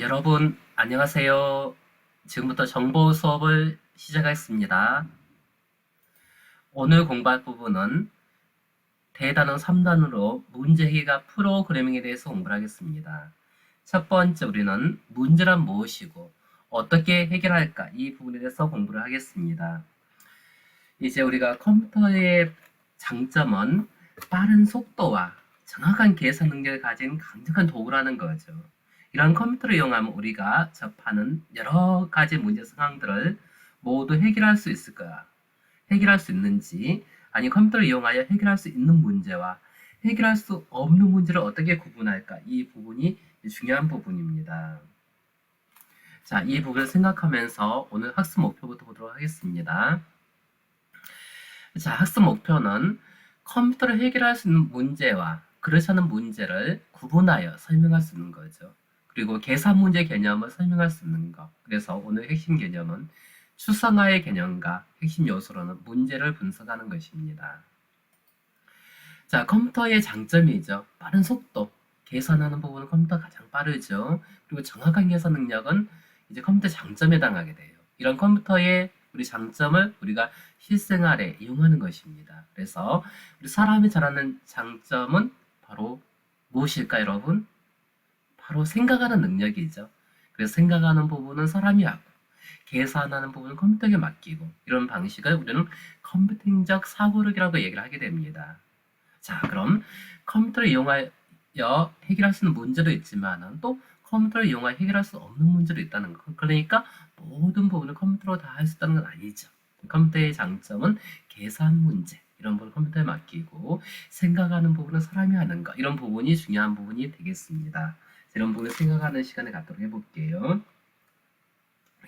여러분, 안녕하세요. 지금부터 정보 수업을 시작하겠습니다. 오늘 공부할 부분은 대단원 3단으로 문제 해결과 프로그래밍에 대해서 공부를 하겠습니다. 첫 번째 우리는 문제란 무엇이고 어떻게 해결할까 이 부분에 대해서 공부를 하겠습니다. 이제 우리가 컴퓨터의 장점은 빠른 속도와 정확한 계산 능력을 가진 강력한 도구라는 거죠. 이런 컴퓨터를 이용하면 우리가 접하는 여러 가지 문제 상황들을 모두 해결할 수 있을까? 해결할 수 있는지, 아니 컴퓨터를 이용하여 해결할 수 있는 문제와 해결할 수 없는 문제를 어떻게 구분할까? 이 부분이 중요한 부분입니다. 자, 이 부분을 생각하면서 오늘 학습 목표부터 보도록 하겠습니다. 자, 학습 목표는 컴퓨터를 해결할 수 있는 문제와 그렇지 않은 문제를 구분하여 설명할 수 있는 거죠. 그리고 계산 문제 개념을 설명할 수 있는 것. 그래서 오늘 핵심 개념은 추상화의 개념과 핵심 요소로는 문제를 분석하는 것입니다. 자, 컴퓨터의 장점이죠. 빠른 속도. 계산하는 부분은 컴퓨터가 가장 빠르죠. 그리고 정확한 계산 능력은 이제 컴퓨터 장점에 해당하게 돼요. 이런 컴퓨터의 우리 장점을 우리가 실생활에 이용하는 것입니다. 그래서 우리 사람이 잘하는 장점은 바로 무엇일까, 여러분? 바로 생각하는 능력이죠. 그래서 생각하는 부분은 사람이 하고 계산하는 부분은 컴퓨터에게 맡기고 이런 방식을 우리는 컴퓨팅적 사고력이라고 얘기를 하게 됩니다. 자, 그럼 컴퓨터를 이용하여 해결할 수 있는 문제도 있지만 또 컴퓨터를 이용하여 해결할 수 없는 문제도 있다는 거. 그러니까 모든 부분을 컴퓨터로 다 할 수 있다는 건 아니죠. 컴퓨터의 장점은 계산 문제 이런 부분 컴퓨터에 맡기고 생각하는 부분은 사람이 하는 것 이런 부분이 중요한 부분이 되겠습니다. 부분을 생각하는 시간을 갖도록 해볼게요.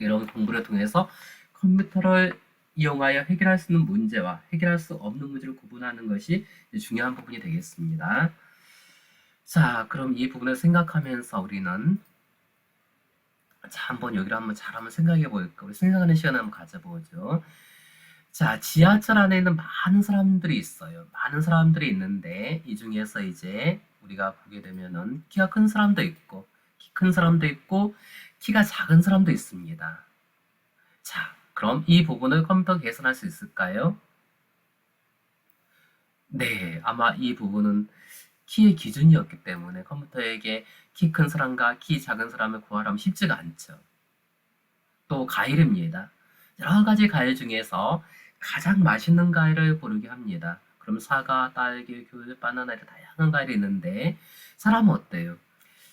이런 공부를 통해서 컴퓨터를 이용하여 해결할 수 있는 문제와 해결할 수 없는 문제를 구분하는 것이 중요한 부분이 되겠습니다. 자, 그럼 이 부분을 생각하면서 우리는 자, 한번 여기를 한번 잘 한번 생각해 볼까? 우리 생각하는 시간을 한번 가져보죠. 자, 지하철 안에 있는 많은 사람들이 있어요. 많은 사람들이 있는데 이 중에서 이제 우리가 보게 되면은 키가 큰 사람도 있고 키 큰 사람도 있고 키가 작은 사람도 있습니다. 자, 그럼 이 부분을 컴퓨터 계산할 수 있을까요? 네, 아마 이 부분은 키의 기준이었기 때문에 컴퓨터에게 키 큰 사람과 키 작은 사람을 구하라면 쉽지가 않죠. 또 과일입니다. 여러 가지 과일 중에서 가장 맛있는 과일을 고르게 합니다. 그럼 사과, 딸기, 귤, 바나나 이렇게 다양한 과일이 있는데 사람은 어때요?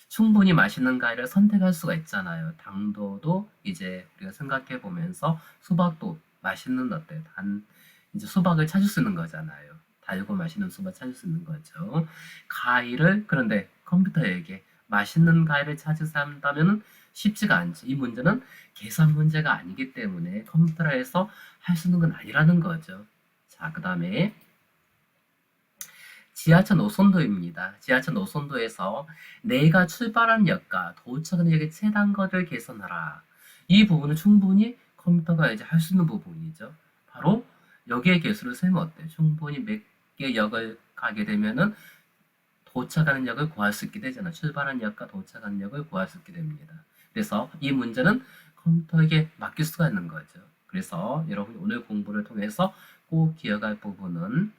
충분히 맛있는 과일을 선택할 수가 있잖아요. 당도도 이제 우리가 생각해 보면서 수박도 맛있는 어때요? 단 이제 수박을 찾을 수 있는 거잖아요. 달고 맛있는 수박 찾을 수 있는 거죠. 과일을 그런데 컴퓨터에게 맛있는 과일을 찾으서 한다면 쉽지가 않죠. 이 문제는 계산 문제가 아니기 때문에 컴퓨터에서 할 수 있는 건 아니라는 거죠. 자, 그 다음에 지하철 노선도입니다. 지하철 노선도에서 내가 출발한 역과 도착하는 역의 최단 거리를 계산하라. 이 부분은 충분히 컴퓨터가 이제 할 수 있는 부분이죠. 바로 역의 개수를 세면 어때요? 충분히 몇 개 역을 가게 되면은 도착하는 역을 구할 수 있게 되잖아. 출발한 역과 도착하는 역을 구할 수 있게 됩니다. 그래서 이 문제는 컴퓨터에게 맡길 수가 있는 거죠. 그래서 여러분이 오늘 공부를 통해서 꼭 기억할 부분은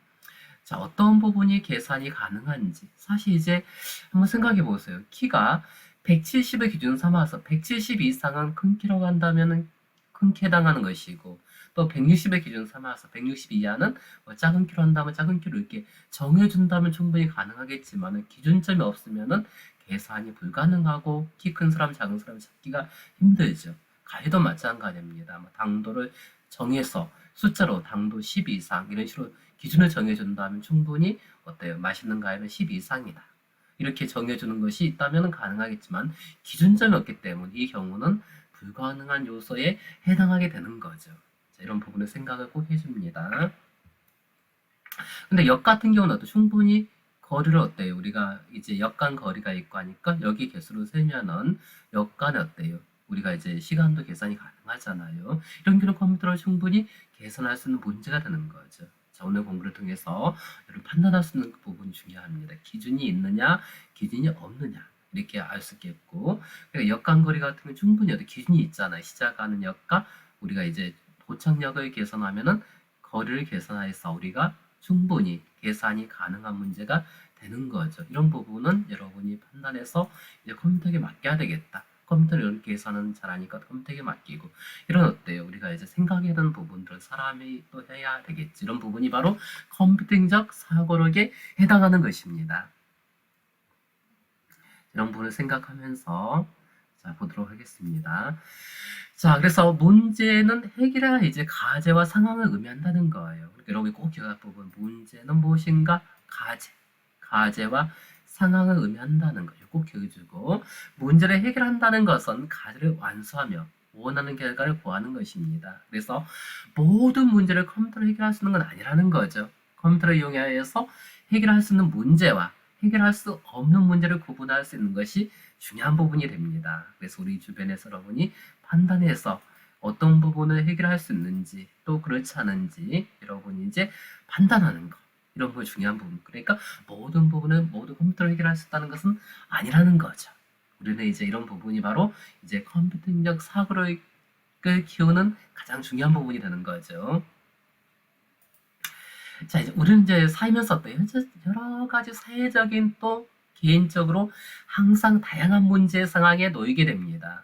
자, 어떤 부분이 계산이 가능한지. 사실 이제 한번 생각해 보세요. 키가 170을 기준 삼아서 170 이상은 큰 키라고 한다면 큰 키에 해당하는 것이고 또 160의 기준 삼아서 160 이하는 뭐 작은 키로 한다면 작은 키로 이렇게 정해준다면 충분히 가능하겠지만 기준점이 없으면은 계산이 불가능하고 키 큰 사람 작은 사람 찾기가 힘들죠. 가위도 마찬가지입니다. 뭐 당도를 정해서 숫자로 당도 10 이상 이런 식으로 기준을 정해준다면 충분히 어때요? 맛있는 과일은 10 이상이다. 이렇게 정해주는 것이 있다면 가능하겠지만 기준점이 없기 때문에 이 경우는 불가능한 요소에 해당하게 되는 거죠. 자, 이런 부분을 생각을 꼭 해줍니다. 근데 역 같은 경우는 또 충분히 거리를 어때요? 우리가 이제 역간 거리가 있고 하니까 여기 개수로 세면은 역간이 어때요? 우리가 이제 시간도 계산이 가능 하잖아요. 이런 경우 컴퓨터를 충분히 계산할 수 있는 문제가 되는 거죠. 자, 오늘 공부를 통해서 여러분 판단할 수 있는 그 부분이 중요합니다. 기준이 있느냐, 기준이 없느냐. 이렇게 알 수 있겠고 그러니까 역간거리 같은 건 충분히 어떤 기준이 있잖아요. 시작하는 역과 우리가 이제 도착역을 계산하면은 거리를 계산해서 우리가 충분히 계산이 가능한 문제가 되는 거죠. 이런 부분은 여러분이 판단해서 이제 컴퓨터에 맡겨야 되겠다. 컴퓨터는 이런 계산은 잘하니까 컴퓨터에 맡기고 이런 어때요? 우리가 이제 생각하던 부분들 사람이 또 해야 되겠지. 이런 부분이 바로 컴퓨팅적 사고력에 해당하는 것입니다. 이런 부분을 생각하면서 자 보도록 하겠습니다. 자, 그래서 문제는 해결해야 이제 가제와 상황을 의미한다는 거예요. 그러니까 여러분이 꼭 기억할 부분 문제는 무엇인가? 가제. 가제와 상황을 의미한다는 거죠. 꼭 기억해주고 문제를 해결한다는 것은 가제를 완수하며 원하는 결과를 구하는 것입니다. 그래서 모든 문제를 컴퓨터로 해결할 수 있는 건 아니라는 거죠. 컴퓨터를 이용하여서 해결할 수 있는 문제와 해결할 수 없는 문제를 구분할 수 있는 것이 중요한 부분이 됩니다. 그래서 우리 주변에서 여러분이 판단해서 어떤 부분을 해결할 수 있는지 또 그렇지 않은지 여러분이 이제 판단하는 거 이런 거 중요한 부분. 그러니까 모든 부분을 모두 컴퓨터로 해결할 수 있다는 것은 아니라는 거죠. 우리는 이제 이런 부분이 바로 이제 컴퓨터적 사고를 키우는 가장 중요한 부분이 되는 거죠. 자, 이제 우리는 이제 살면서 또 여러 가지 사회적인 또 개인적으로 항상 다양한 문제 상황에 놓이게 됩니다.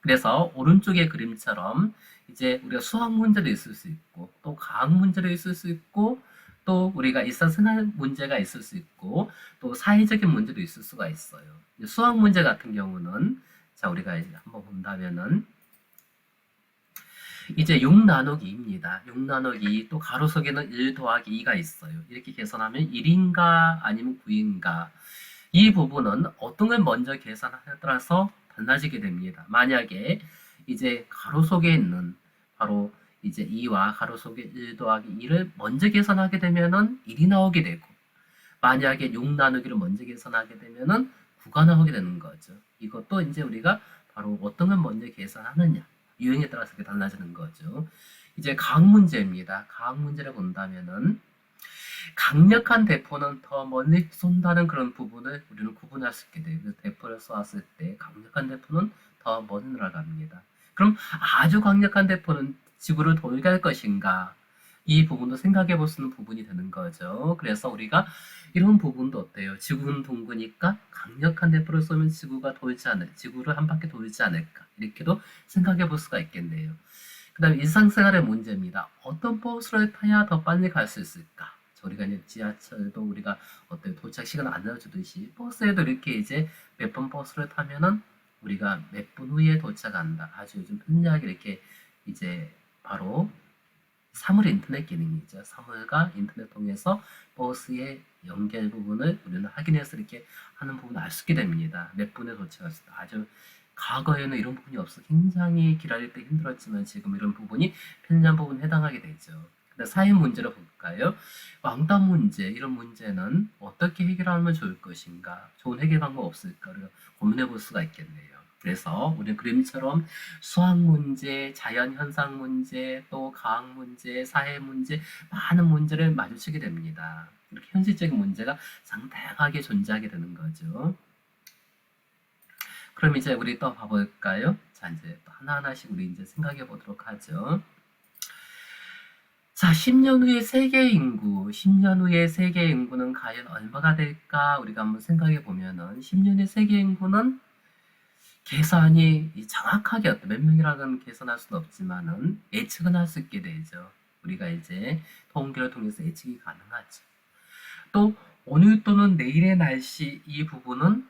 그래서 오른쪽의 그림처럼 이제 우리가 수학 문제도 있을 수 있고 또 과학 문제도 있을 수 있고 또 우리가 일상생활 문제가 있을 수 있고 또 사회적인 문제도 있을 수가 있어요. 수학 문제 같은 경우는 자 우리가 이제 한번 본다면은 이제 6 나누기 2입니다. 6 나누기 2, 또 가로 속에는 1 더하기 2가 있어요. 이렇게 계산하면 1인가 아니면 9인가 이 부분은 어떤 걸 먼저 계산하냐에 따라서 달라지게 됩니다. 만약에 이제 가로 속에 있는 바로 이제 2와 가로 속에 1 더하기 2를 먼저 계산하게 되면은 1이 나오게 되고 만약에 6 나누기를 먼저 계산하게 되면은 9가 나오게 되는 거죠. 이것도 이제 우리가 바로 어떤 걸 먼저 계산하느냐 유형에 따라서 달라지는 거죠. 이제 각 문제입니다. 각 문제를 본다면은 강력한 대포는 더 멀리 쏜다는 그런 부분을 우리는 구분할 수 있게 돼요. 대포를 쏘았을 때 강력한 대포는 더 멀리 날아갑니다. 그럼 아주 강력한 대포는 지구를 돌게 할 것인가? 이 부분도 생각해 볼 수 있는 부분이 되는 거죠. 그래서 우리가 이런 부분도 어때요? 지구는 둥그니까 강력한 대포를 쏘면 지구가 돌지 않을, 지구를 한 바퀴 돌지 않을까? 이렇게도 생각해 볼 수가 있겠네요. 그 다음에 일상생활의 문제입니다. 어떤 버스를 타야 더 빨리 갈 수 있을까? 우리가 이제 지하철도 우리가 어떤 도착 시간 안 알려주듯이 버스에도 이렇게 이제 몇 번 버스를 타면은 우리가 몇 분 후에 도착한다. 아주 요즘 편리하게 이렇게 이제 바로 사물 인터넷 기능이죠. 사물과 인터넷 통해서 버스의 연결 부분을 우리는 확인해서 이렇게 하는 부분을 알 수 있게 됩니다. 몇 분에 있다. 아주 과거에는 이런 부분이 없어 굉장히 기다릴 때 힘들었지만 지금 이런 부분이 편리한 부분에 해당하게 되죠. 사회 문제로 볼까요? 왕따 문제 이런 문제는 어떻게 해결하면 좋을 것인가? 좋은 해결 방법 없을까를 고민해 볼 수가 있겠네요. 그래서 우리 그림처럼 수학 문제, 자연 현상 문제, 또 과학 문제, 사회 문제 많은 문제를 마주치게 됩니다. 이렇게 현실적인 문제가 상당하게 존재하게 되는 거죠. 그럼 이제 우리 또 봐볼까요? 자, 이제 또 하나하나씩 우리 이제 생각해 보도록 하죠. 자, 10년 후의 세계 인구, 10년 후의 세계 인구는 과연 얼마가 될까? 우리가 한번 생각해 보면은 10년 의 세계 인구는 계산이 정확하게 어떤 몇 명이라고는 계산할 수는 없지만은 예측은 할 수 있게 되죠. 우리가 이제 통계를 통해서 예측이 가능하죠. 또 오늘 또는 내일의 날씨 이 부분은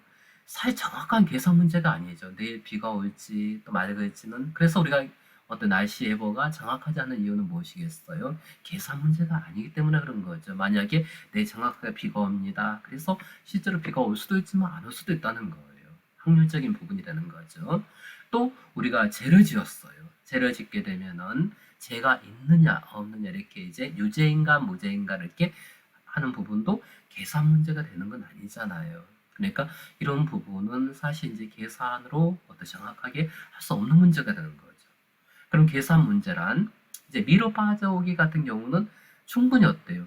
사실 정확한 계산 문제가 아니죠. 내일 비가 올지 또 맑을지는 그래서 우리가 어떤 날씨 예보가 정확하지 않은 이유는 무엇이겠어요? 계산 문제가 아니기 때문에 그런 거죠. 만약에 내 정확하게 비가 옵니다. 그래서 실제로 비가 올 수도 있지만 안 올 수도 있다는 거예요. 확률적인 부분이 되는 거죠. 또 우리가 죄를 지었어요. 죄를 짓게 되면은 죄가 있느냐 없느냐 이렇게 이제 유죄인가 무죄인가 이렇게 하는 부분도 계산 문제가 되는 건 아니잖아요. 그러니까 이런 부분은 사실 이제 계산으로 어떤 정확하게 할 수 없는 문제가 되는 거죠. 그럼 계산 문제란 이제 미로 빠져오기 같은 경우는 충분히 어때요?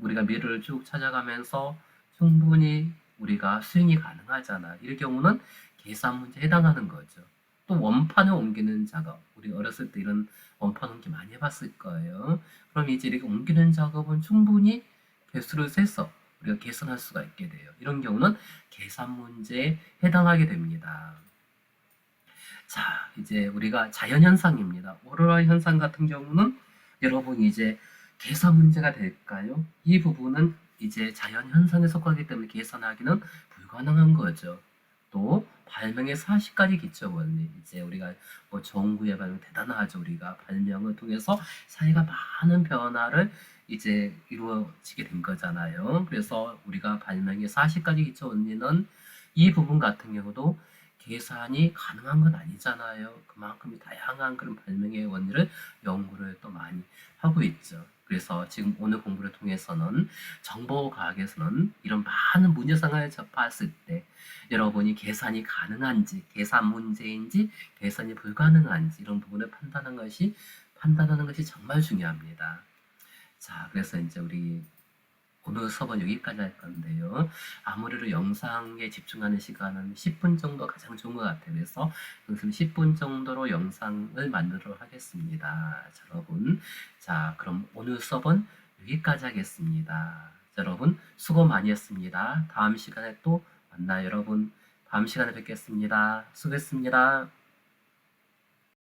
우리가 미로를 쭉 찾아가면서 충분히 우리가 수행이 가능하잖아. 이럴 경우는 계산 문제에 해당하는 거죠. 또 원판을 옮기는 작업. 우리 어렸을 때 이런 원판 옮기 많이 해봤을 거예요. 그럼 이제 이렇게 옮기는 작업은 충분히 개수를 세서 우리가 계산할 수가 있게 돼요. 이런 경우는 계산 문제에 해당하게 됩니다. 자, 이제 우리가 자연현상입니다. 오로라 현상 같은 경우는 여러분 이제 계산 문제가 될까요? 이 부분은 이제 자연현상에 속하기 때문에 계산하기는 불가능한 거죠. 또 발명의 사실까지 기초 원리 이제 우리가 뭐 정부의 발명 대단하죠 우리가 발명을 통해서 사회가 많은 변화를 이제 이루어지게 된 거잖아요 그래서 우리가 발명의 사실까지 기초 원리는 이 부분 같은 경우도 계산이 가능한 건 아니잖아요 그만큼 다양한 그런 발명의 원리를 연구를 또 많이 하고 있죠 그래서 지금 오늘 공부를 통해서는 정보과학에서는 이런 많은 문제상을 접했을 때 여러분이 계산이 가능한지, 계산 문제인지, 계산이 불가능한지 이런 부분을 판단하는 것이 판단하는 것이 정말 중요합니다. 자, 그래서 이제 우리 오늘 수업은 여기까지 할 건데요. 아무래도 영상에 집중하는 시간은 10분 정도 가장 좋은 것 같아요. 그래서 연습 10분 정도로 영상을 만들도록 하겠습니다. 자, 여러분. 자, 그럼 오늘 수업은 여기까지 하겠습니다. 자, 여러분 수고 많이 했습니다. 다음 시간에 또 만나요, 여러분. 다음 시간에 뵙겠습니다. 수고했습니다.